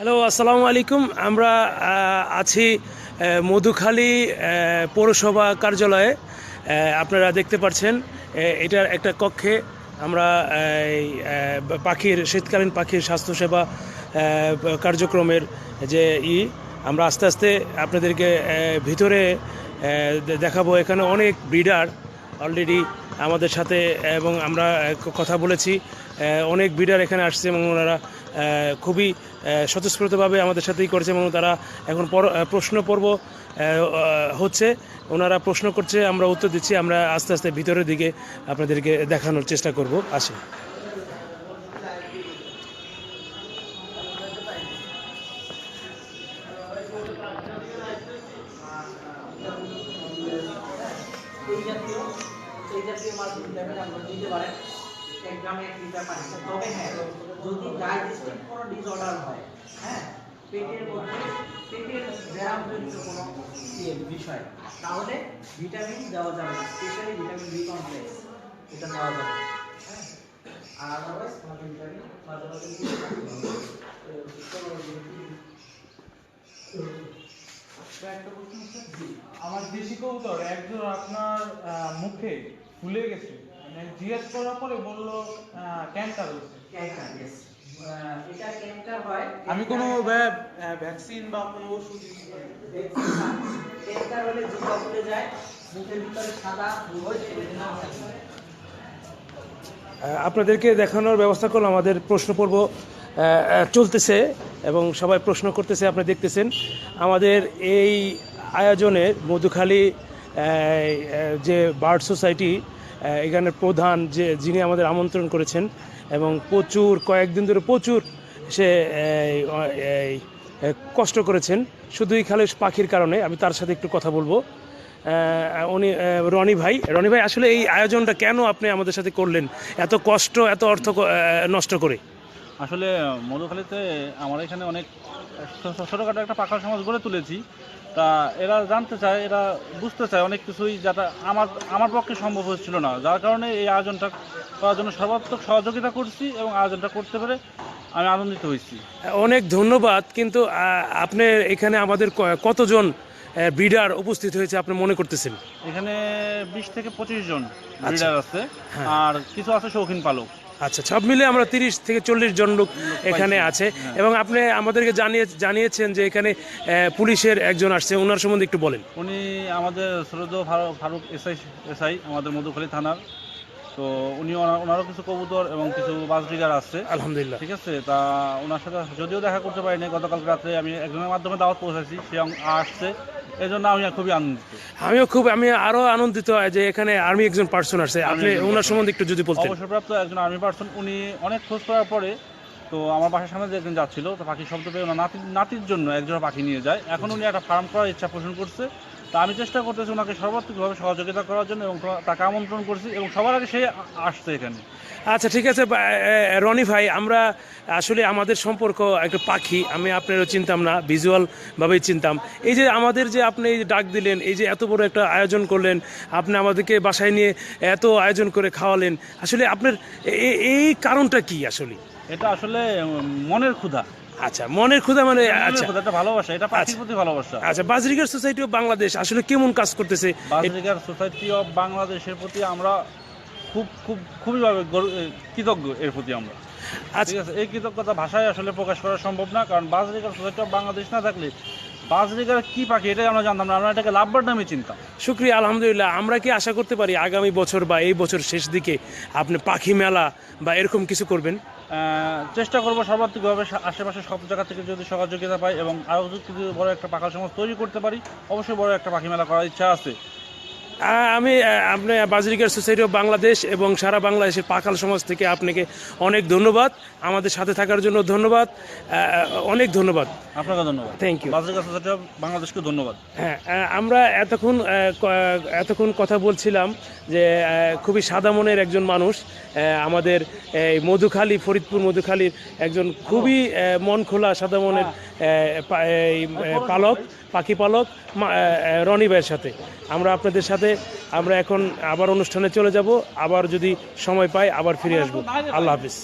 Hello আসসালামু আলাইকুম আমরা আছি মধুখালী পৌরসভা কার্যালয়ে। আপনারা দেখতে পাচ্ছেন এটার একটা কক্ষে আমরা পাখির, শীতকালীন পাখির স্বাস্থ্যসেবা কার্যক্রমের যে ই, আমরা আস্তে আস্তে আপনাদেরকে ভিতরে দেখাবো। এখানে অনেক ব্রিডার অলরেডি আমাদের সাথে, এবং আমরা কথা বলেছি। অনেক বিডার এখানে আসছে, এবং ওনারা খুবই স্বতঃস্ফূর্তভাবে আমাদের সাথেই করেছে, এবং তারা এখন পর- প্রশ্ন পর্ব হচ্ছে। ওনারা প্রশ্ন করছে, আমরা উত্তর দিচ্ছি, আমরা আস্তে আস্তে ভিতরের দিকে আপনাদেরকে দেখানোর চেষ্টা করব। আসে জাতীয় মাছ ভিটামিন আপনারা দিতে পারেন এক গ্রামে এক লিটার পানি তবে হ্যাঁ যদি ডাইজেস্টিভ কোনো ডিসঅর্ডার হয় হ্যাঁ পেটের মধ্যে পেটের ব্যায়াম জনিত কোনো ইয়ে বিষয় তাহলে ভিটামিন দেওয়া যাবে না স্পেশালি ভিটামিন বি কমপ্লেক্স এটা দেওয়া যাবে হ্যাঁ। আর আদারওয়াইজ ভিটামিন মাঝে মাঝে দিয়ে একটা হচ্ছে, আমার দেশি কবুতর একজন আপনার মুখে ফুলে গেছে। মানে জিজ্ঞেস করার পরে বলল ক্যান্সার হয়েছে। ক্যান্সার ইয়েস এটা ক্যান্সার হয়। আমি কোনো ভ্যাকসিন বা কোনো ওষুধ ক্যান্সার হলে জিহ্বা ফুলে যায় মুখের ভিতরে সাদা আপনাদেরকে দেখানোর ব্যবস্থা করলাম। আমাদের প্রশ্ন পর্ব চলতেছে এবং সবাই প্রশ্ন করতেছে আপনি দেখতেছেন। আমাদের এই আয়োজনের মধুখালী যে বার্ড সোসাইটি আহ, এখানের প্রধান যে যিনি আমাদের আমন্ত্রণ করেছেন এবং প্রচুর কয়েকদিন ধরে প্রচুর সে কষ্ট করেছেন। শুধুই খালি পাখির কারণে আমি তার সাথে একটু কথা বলব। উনি রনি ভাই। রনি ভাই আসলে এই আয়োজনটা কেন আপনি আমাদের সাথে করলেন? এত কষ্ট এত অর্থ নষ্ট করে? আসলে মধুখালীতে আমার এখানে অনেক ছোটখাটো একটা পাখার সমাজ গড়ে তুলেছি। তা এরা জানতে চায় এরা বুঝতে চায় অনেক কিছুই যেটা আমার আমার পক্ষে সম্ভব হচ্ছিল না। যার কারণে এই আয়োজনটা করার জন্য সর্বাত্মক সহযোগিতা করছি এবং আয়োজনটা করতে পেরে আমি আনন্দিত হয়েছি। অনেক ধন্যবাদ কিন্তু আপনি এখানে আমাদের কতজন ব্রিডার উপস্থিত হয়েছে আপনি মনে করতেছেন? এখানে বিশ থেকে পঁচিশ জন ব্রিডার আছে। হ্যাঁ। আর কিছু আছে শৌখিন পালক। আচ্ছা সব মিলে আমরা তিরিশ থেকে চল্লিশ জন লোক এখানে আছে। হ্যাঁ। এবং আপনি আমাদেরকে জানিয়ে জানিয়েছেন যে এখানে পুলিশের একজন আসছে। ওনার সম্বন্ধে একটু বলেন। উনি আমাদের সরোজ ফারুক এসআই এসআই আমাদের মধুখালী থানার। তো উনি ওনার- ওনারও কিছু কবুতর এবং কিছু বাসডিগার আসছে। আলহামদুলিল্লাহ। ঠিক আছে? তা ওনার সাথে যদিও দেখা করতে পারিনি গতকাল রাত্রে আমি একজনের মাধ্যমে দাওয়াত পৌঁছাইছি সে আসছে। এই জন্য আমি খুবই আনন্দিত। আমিও খুব আমি আরও আনন্দিত যে এখানে আর্মি একজন পার্সন আছে আপনি ওনার সম্বন্ধে একটু যদি বলতেন। অবসরপ্রাপ্ত একজন আর্মি পার্সন উনি অনেক খোঁজ করার পরে তো আমার বাসার সামনে যে একজন যাচ্ছিল তো পাখি শব্দ পেয়ে ওনার নাতি নাতির জন্য একজোড়া পাখি নিয়ে যায়। এখন উনি একটা ফার্ম করার ইচ্ছা পোষণ করছে। তা আমি চেষ্টা করতেছি ওনাকে সর্বাত্মকভাবে সহযোগিতা করার জন্য এবং তাকে আমন্ত্রণ করছি এবং সবার আগে সে আসছে এখানে। আচ্ছা ঠিক আছে রনি ভাই আমরা আসলে আমাদের সম্পর্ক একটা পাখি আমি আপনারও চিনতাম না ভিজুয়ালভাবেই চিনতাম। এই যে আমাদের যে আপনি এই ডাক দিলেন এই যে এত বড় একটা আয়োজন করলেন আপনি আমাদেরকে বাসায় নিয়ে এত আয়োজন করে খাওয়ালেন আসলে আপনার এই কারণটা কি আসলে? এটা আসলে মনের ক্ষুধা। আচ্ছা মনের ক্ষুধা মানে আচ্ছা। এটা ভালোবাসা এটা পাখির আচ্ছা। প্রতি ভালোবাসা। আচ্ছা বাজরিগার সোসাইটি অফ বাংলাদেশ আসলে কেমন কাজ করতেছে? বাসরিকার সোসাইটি অফ বাংলাদেশের প্রতি আমরা খুব খুব খুবই ভাবে কৃতজ্ঞ এর প্রতি আমরা। আচ্ছা। ঠিক আছে এই কৃতজ্ঞতা ভাষায় আসলে প্রকাশ করা সম্ভব না কারণ বাসরিকার সোসাইটি অফ বাংলাদেশ না থাকলে বাসরিকার কি পাখি এটাই আমরা জানতাম না আমরা এটাকে লাভবার নামে চিন্তা শুক্রিয়া আলহামদুলিল্লাহ। আমরা কি আশা করতে পারি আগামী বছর বা এই বছর শেষ দিকে আপনি পাখি মেলা বা এরকম কিছু করবেন? চেষ্টা করব সর্বাত্মকভাবে আশেপাশে সব জায়গা থেকে যদি সহযোগিতা পাই এবং আরও যদি বড় একটা পাখা সমাজ তৈরি করতে পারি, অবশ্যই বড় একটা পাখি মেলা করার ইচ্ছা আছে। আমি আপনি বাজরিকার সোসাইটি অফ বাংলাদেশ এবং সারা বাংলাদেশের পাখাল সমাজ থেকে আপনাকে অনেক ধন্যবাদ। আমাদের সাথে থাকার জন্য ধন্যবাদ। অনেক ধন্যবাদ। আপনাকে ধন্যবাদ। থ্যাংক ইউ বাসরিকার সোসাইটি অফ বাংলাদেশকে ধন্যবাদ। হ্যাঁ আমরা এতক্ষণ এতক্ষণ কথা বলছিলাম যে খুবই সাদা মনের একজন মানুষ। আমাদের এই মধুখালী ফরিদপুর মধুখালীর একজন খুবই মন খোলা সাদা মনের পালক পাখি পালক রনি ভাইয়ের সাথে। আমরা আপনাদের সাথে আমরা এখন আবার অনুষ্ঠানে চলে যাব। আবার যদি সময় পাই, আবার ফিরে আসব। আল্লাহ হাফিজ।